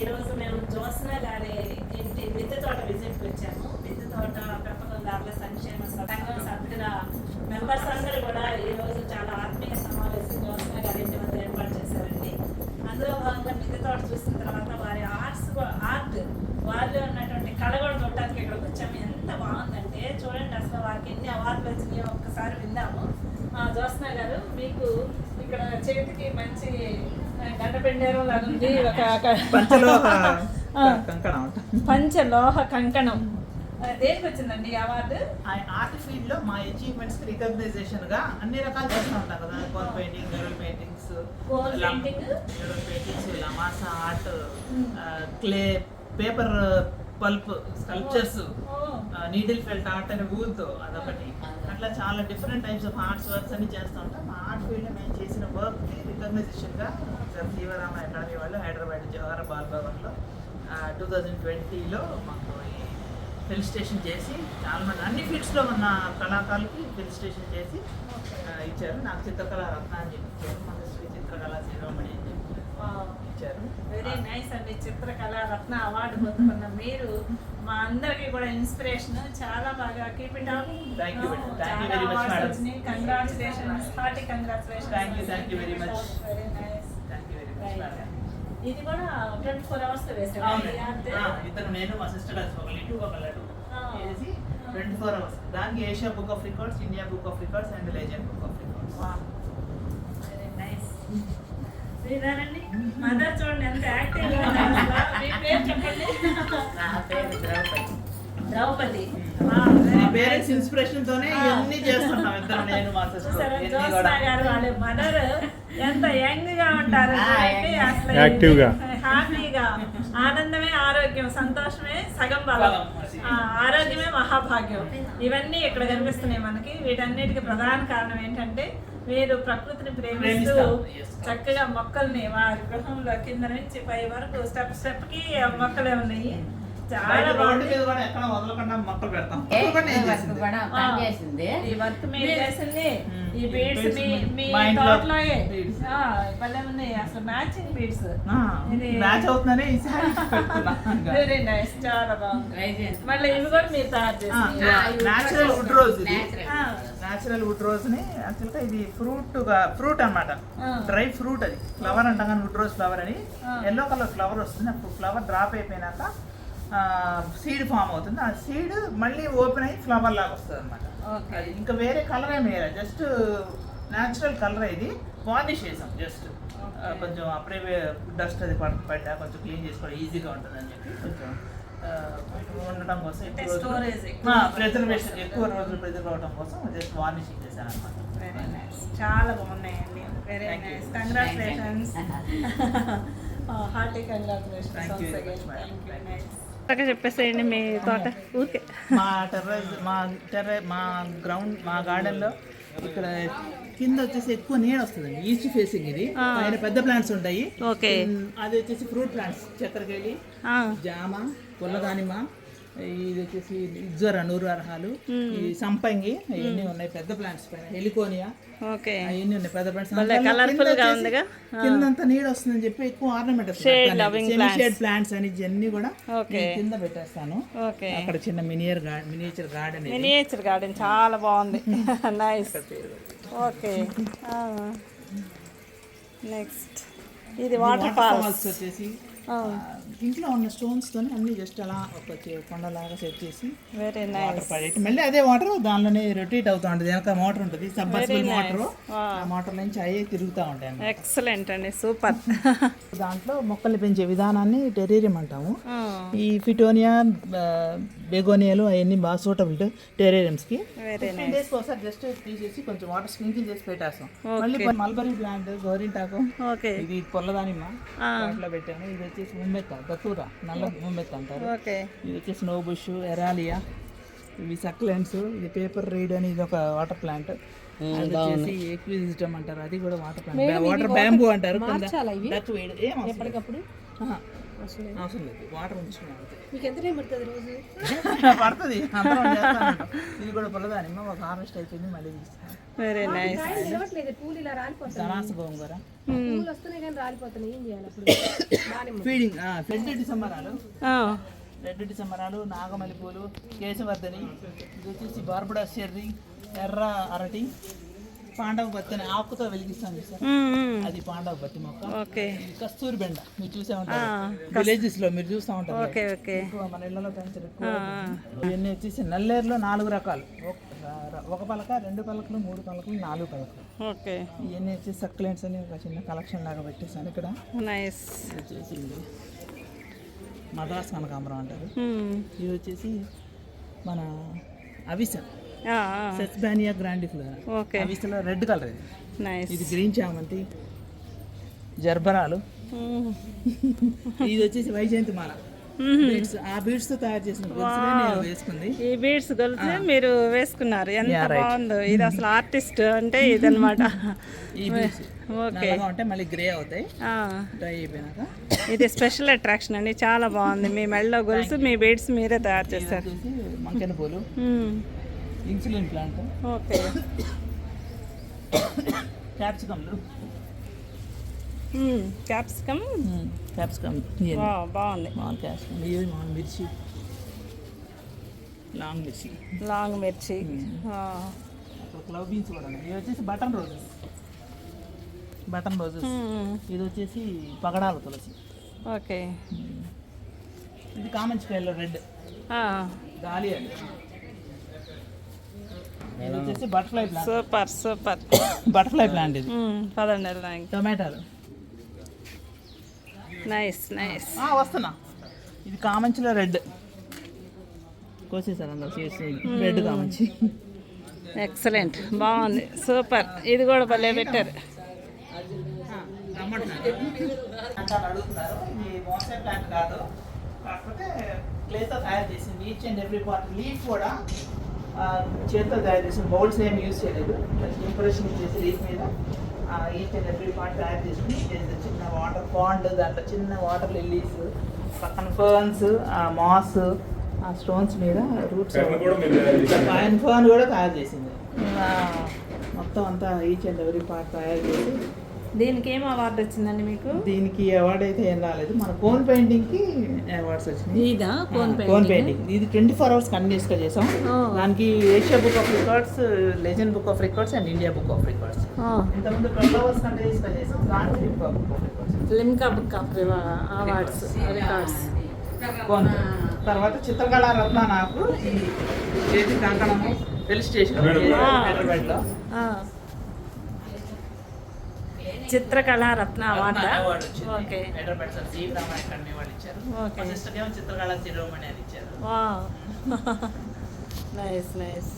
ఈరోజు మేము జ్యోత్స్న గారి ఇంటి మిద్దె తోట విజిట్కి వచ్చాము. మిద్దె తోట పెంపకందారుల సంక్షేమ సంఘం సభ్యుల మెంబర్స్ అందరూ కూడా ఈరోజు చాలా ఆత్మీయ సమావేశం జ్యోత్స్న గారి ఇంటి వద్ద ఏర్పాటు చేశారండి. అందులో భాగంగా మిద్దె తోట చూసిన తర్వాత వారి ఆర్ట్స్ ఆర్ట్ వారిలో ఉన్నటువంటి కళ కూడా చూడటానికి ఇక్కడికి వచ్చాము. ఎంత బాగుందంటే చూడండి అసలు వారికి ఎన్ని అవార్డులు వచ్చినాయో ఒక్కసారి విందాము. ఆ, జ్యోత్స్న గారు మీకు ఇక్కడ చేతికి మంచి ఉంది ఒక ఒక- పంచలోహ. కంకణం దేనికి వచ్చిందండి అవార్డు ఆర్ట్ ఫీల్డ్లో మా అచీవ్మెంట్స్కి రికగ్నైజేషన్గా అన్ని రకాలు చేస్తూ ఉంటాం కదా coal painting girl paintings? Girl paintings లమాసా art. Clay paper pulp sculptures needle felt art అనే తో అదొకటి. అట్లా చాలా different types of arts works అన్ని చేస్తూ ఉంటాం. మా ఆర్ట్ ఫీల్డ్ మేము చేసిన వర్క్కి రికగ్నైజేషన్గా సార్ శివరామ అకాడమీ వాళ్ళు హైదరాబాద్ జవహర్ బాల్ భవన్లో టూ థౌజండ్ ట్వంటీలో మాకు ఫెలిస్టేషన్ చేసి చాలా మంది అన్ని ఫీల్డ్స్లో ఉన్న కళాకారులకి ఫెలిస్టేషన్ చేసి ఇచ్చారు. నాకు చిత్రకళా రత్న అని చెప్పి ఇచ్చారు మన శ్రీ చిత్రకళా శిరోమణి అని చెప్పి. ఇచ్చారు. వెరీ నైస్ అండి చిత్రకళ రత్న అవార్డు పొందుకున్న మీరు. మా అందరికి కూడా ఇన్స్పిరేషన్. చాలా బాగా keep it up. Congratulations hearty congratulations. Very much ఇది కూడా ట్వంటీ ఫోర్ అవర్స్ వేసాం అవునండి. ఆ, ఇద్దరు నేను మా సిస్టర్ ఒక లిటు ఒక లడ్డు. వేసి ట్వంటీ ఫోర్ అవర్స్ దానికి Asia book of records India book of records and legend book of records. Very nice శ్రీధారండి mother చూడండి ఎంత యాక్టివ్. మీ పేరు చెప్పండి. నా పేరు ద్రౌపది. ద్రౌపది. మా పేరెంట్స్ ఇన్స్పిరేషన్ తోనే ఇవన్నీ చేస్తున్నాం ఇద్దరు నేను మా సిస్టర్. గారు వాళ్ళ మదర్ ఎంత యంగ్గా ఉంటారు. అసలు Active గా. హ్యాపీగా ఆనందమే ఆరోగ్యం సంతోషమే సగం బలం. ఆరోగ్యమే మహాభాగ్యం. ఇవన్నీ ఇక్కడ కనిపిస్తున్నాయి మనకి. వీటన్నిటికీ ప్రధాన కారణం ఏంటంటే మీరు ప్రకృతిని ప్రేమిస్తూ. చక్కగా మొక్కల్ని వారి గృహంలో కింద నుంచి పై వరకు స్టెప్ స్టెప్కి ఆ మొక్కలే ఉన్నాయి. చాలా బాగుంది. ఈ వర్క్ మీరు చేసింది. ఈ బీడ్స్ మీ భలే ఉన్నాయి. అసలు మ్యాచింగ్ బీడ్స్ మ్యాచ్ ఈసారి. వెరీ నైస్ చాలా బాగుంది. మళ్ళీ ఇవి కూడా మీరు తయారు చేసి natural wood rose. Natural wood రోజ్ని యాక్చువల్గా ఇది ఫ్రూట్గా ఫ్రూట్ అన్నమాట. ఆ. డ్రై ఫ్రూట్ అది. ఫ్లవర్ అంటాం కానీ వుడ్ రోజ్ ఫ్లవర్ అని. ఎల్లో కలర్ ఫ్లవర్ వస్తుంది. అప్పుడు ఫ్లవర్ డ్రాప్ అయిపోయినాక సీడ్ ఫామ్ అవుతుంది. ఆ సీడ్ మళ్ళీ ఓపెన్ అయ్యి ఫ్లవర్ లాగా వస్తుంది అనమాట అది ఇంకా వేరే కలర్ ఏమి వేయలేదు జస్ట్ న్యాచురల్ కలర్ ఇది. వార్నిష్ చేసాం జస్ట్. కొంచెం అప్పుడే డస్ట్ అది పడ్- పడ్డా. కొంచెం క్లీన్ చేసుకోవడం ఈజీగా ఉంటుంది అని చెప్పి. కొంచెం ఆ, ఉండడం కోసం. ప్రిజర్వేషన్ ఎక్కువ రోజులు ప్రిజర్వ్ అవడం కోసం జస్ట్ వార్నిషింగ్ చేశాను అనమాట చాలా బాగున్నాయండి. Very. Nice congratulations hearty congratulations చెప్పేసేయండి మీ తోట. ఊరికే. మా టెర్రస్ మా టెర్ర మా గ్రౌండ్ మా garden లో ఇక్కడ కింద వచ్చేసి ఎక్కువ నీడ వస్తుంది ఈస్ట్ ఫేసింగ్ ఇది. పైన పెద్ద ప్లాంట్స్ ఉంటాయి. ఓకే. అది వచ్చేసి ఫ్రూట్ ప్లాంట్స్ చక్కెరకేళి జామ పుల్లదానిమ్మ ఇది వచ్చేసి ఇజ్వర నూరు అర్హాలు ఈ సంపంగి ఇవన్నీ ఉన్నాయి పెద్ద ప్లాంట్స్ పైన. Heliconia okay. అవన్నీ ఉన్నాయి పెద్ద ప్లాంట్స్గా ఉందిగా. కిందంతా నీడ వస్తుందని చెప్పి ఎక్కువ ఆర్నమెంట్ షేడ్ ప్లాంట్స్ అని ఇవన్నీ కూడా కింద పెట్టేస్తాను. అక్కడ చిన్న మినియర్ మినియేచర్ గార్డెన్ మినియేచర్ గార్డెన్ చాలా బాగుంది. Nice okay. నెక్స్ట్ ఇది వాటర్ ఫాల్స్ వచ్చేసి ఇంట్లో ఉన్న స్టోన్స్ తోని అన్ని జస్ట్ అలా ఒక కొండలాగా సెట్ చేసి వెరీ నైస్ మళ్ళీ అదే వాటర్ దానిలోనే రొటేట్ అవుతా ఉంటుంది. వెనక మోటార్ ఉంటుంది. సబ్మర్సిబుల్ మోటార్ ఆ మోటార్ నుంచి అయ్యే తిరుగుతూ ఉంటాయి. ఎక్సలెంట్ అండి. సూపర్ దాంట్లో మొక్కల్ని పెంచే విధానాన్ని టెరీరియం అంటాము. ఈ ఫిటోనియా బెగోనియాలు అవన్నీ బాగా సూటబుల్ టెరీరియంస్కి. వెరీ ఫిఫ్టీన్ డేస్ ఒకసారి జస్ట్ తీసేసి కొంచెం వాటర్ స్ప్రింకిల్ చేసి పెట్టేస్తాం. మళ్ళీ మల్బరీ ప్లాంట్ గోరింటాకు ఓకే ఇది పొల్లదానిమ్మ. వాటిలో పెట్టాము ఇది వచ్చేసి ముంబెత్త దత్తూర నల్ల ముంబెత్త అంటారు. ఓకే ఇది వచ్చేసి నో బుష్ ఎరాలియా ఇవి సక్లెంట్స్ ఇది పేపర్ రీడ్ అని ఇది ఒక వాటర్ ప్లాంట్ అది వచ్చేసి ఎక్విజిటమ్ అంటారు. అది కూడా వాటర్ ప్లాంట్ వాటర్ బ్యాంబూ అంటారు. ఏం అవసరం లేదు. ఆహా. అవసరం లేదు. వాటర్ ఉంచుకున్నాం అంతే. మీకు ఎంత టైం పడుతుంది రోజు? ఇది కూడా పొలదానిమ్మ ఒక హార్వెస్ట్ అయిపోయింది మళ్ళీ తీస్తాం వెరీ నైస్ పూలు ఇలా గోంగూర పూలు వస్తున్నాయి కానీ రాలిపోతున్నాయి. ఏం చేయాలి అప్పుడు? ఫీడింగ్ రెడ్ డిసెంబరాలు రెడ్ డిసెంబరాలు నాగమల్లి పూలు కేశవర్ధని ఇది వచ్చేసి బార్బడా చెర్రీ ఎర్ర అరటి పాండవ బత్తిని ఆకుతో వెలిగిస్తాం సార్ అది పాండవ బత్తి మొక్క. ఓకే. కస్తూరి బెండ. మీరు చూసే ఉంటారు. విలేజెస్లో మీరు చూస్తూ ఉంటారు. Okay okay. మన ఇళ్ళలో పెంచరు ఇవన్నీ వచ్చేసి నల్లేరులో నాలుగు రకాలు. ఒక- పలక రెండు పలకలు మూడు పలకలు నాలుగు పలకలు. ఓకే. ఇవన్నీ వచ్చేసి సక్లెంట్స్ అని ఒక చిన్న కలెక్షన్ లాగా పెట్టేసాను ఇక్కడ. నైస్ ఇది వచ్చేసి ఇది. మద్రాస్ కనకాంబరం అంటారు. ఇది వచ్చేసి మన అవిస. సెస్బానియా గ్రాండిఫ్లోరా ఓకే అవిసలో రెడ్ కలర్ ఇది. నైస్ ఇది గ్రీన్ చామంతి జర్బరాలు. ఇది వచ్చేసి వైజయంతి మాల. ఆ బీడ్స్తో తయారు చేసిన వేసుకుంది. ఈ బీడ్స్ గొలుసు మీరు వేసుకున్నారు. ఎంత బాగుందో. ఇది అసలు ఆర్టిస్ట్ అంటే ఇదన్నమాట. ఈ బీడ్స్ ఓకే మళ్ళీ గ్రే అవుతాయి. డ్రై అయిపోయినాక. ఇది స్పెషల్ అట్రాక్షన్ అండి. చాలా బాగుంది. మీ మెడలో గొలుసు మీ బీడ్స్ మీరే తయారు చేశారు. వచ్చేసి మంకెన పూలు. Insulin plant. ఓకే. క్యాప్సికమ్లు. క్యాప్సికమ్? క్యాప్సికమ్ బాగుంది. మామూలు క్యాప్సికమ్. ఇవి మామూలు మిర్చి. లాంగ్ మిర్చి. లాంగ్ మిర్చి. క్లవ్ బీన్స్ కూడా ఇవి వచ్చేసి బటన్ రోజెస్. Button roses. ఇది వచ్చేసి పగడాల తులసి. ఓకే. ఇది కామంచి కాయలో రెడ్. గాలి అండి. ఇది వచ్చేసి butterfly plant super super. Butterfly plant ఇది. పదండి వెళ్దాం టొమాటోలు. Nice nice. ఆ, వస్తున్నా. ఇది కామంచిలో రెడ్. కోసేసారు అందరు చేసి రెడ్ కామంచి. ఎక్సలెంట్ బాగుంది. సూపర్. ఇది కూడా భలే పెట్టారు. కాదు. కాకపోతే క్లేతో తయారు చేసింది. Each and every part leaf కూడా చేతితో తయారు చేసిన బౌల్స్ ఏమి యూజ్ చేయలేదు. ఇంప్రెషన్ ఇచ్చేసి లీఫ్ మీద ఈచ్ అండ్ ఎవ్రీ పార్ట్ తయారు చేసింది చేసి చిన్న వాటర్ పాండ్ దాంట్లో చిన్న వాటర్ లిల్లీస్ పక్కన ఫర్న్స్ మాస్ ఆ స్టోన్స్ మీద రూట్స్ పైన ఫర్న్ కూడా తయారు చేసింది. మొత్తం అంతా ఈచ్ అండ్ ఎవ్రీ పార్ట్ తయారు చేసి దీనికి ఏం అవార్డు వచ్చిందండి మీకు? దీనికి అవార్డు అయితే ఏం రాలేదు. మన కోన్ పెయింటింగ్కి అవార్డ్స్ వచ్చినాయి. ఇదా? కోన్ కోన్ పెయింటింగ్ ఇది ట్వంటీ ఫోర్ అవర్స్ కంటిన్యూస్గా చేసాం. దానికి Asia book of records legend book of records and India book of records ఇంతకుముందు ట్వెల్వ్ అవర్స్ కంటిన్యూస్గా చేసాం. దానికి book of records Limca book of awards records cone తర్వాత చిత్రకళా రత్న నాకు ఈ చేతి కంకణము తెలిసి స్టేషన్ హైదరాబాద్లో Chitrakala Ratna award? Okay. Hyderabad sir C Ramayana academy వాళ్ళు ఇచ్చారు. ఓకే. సిస్టర్ ఏమో చిత్రకళా శిరోమణి అని ఇచ్చారు. Nice nice.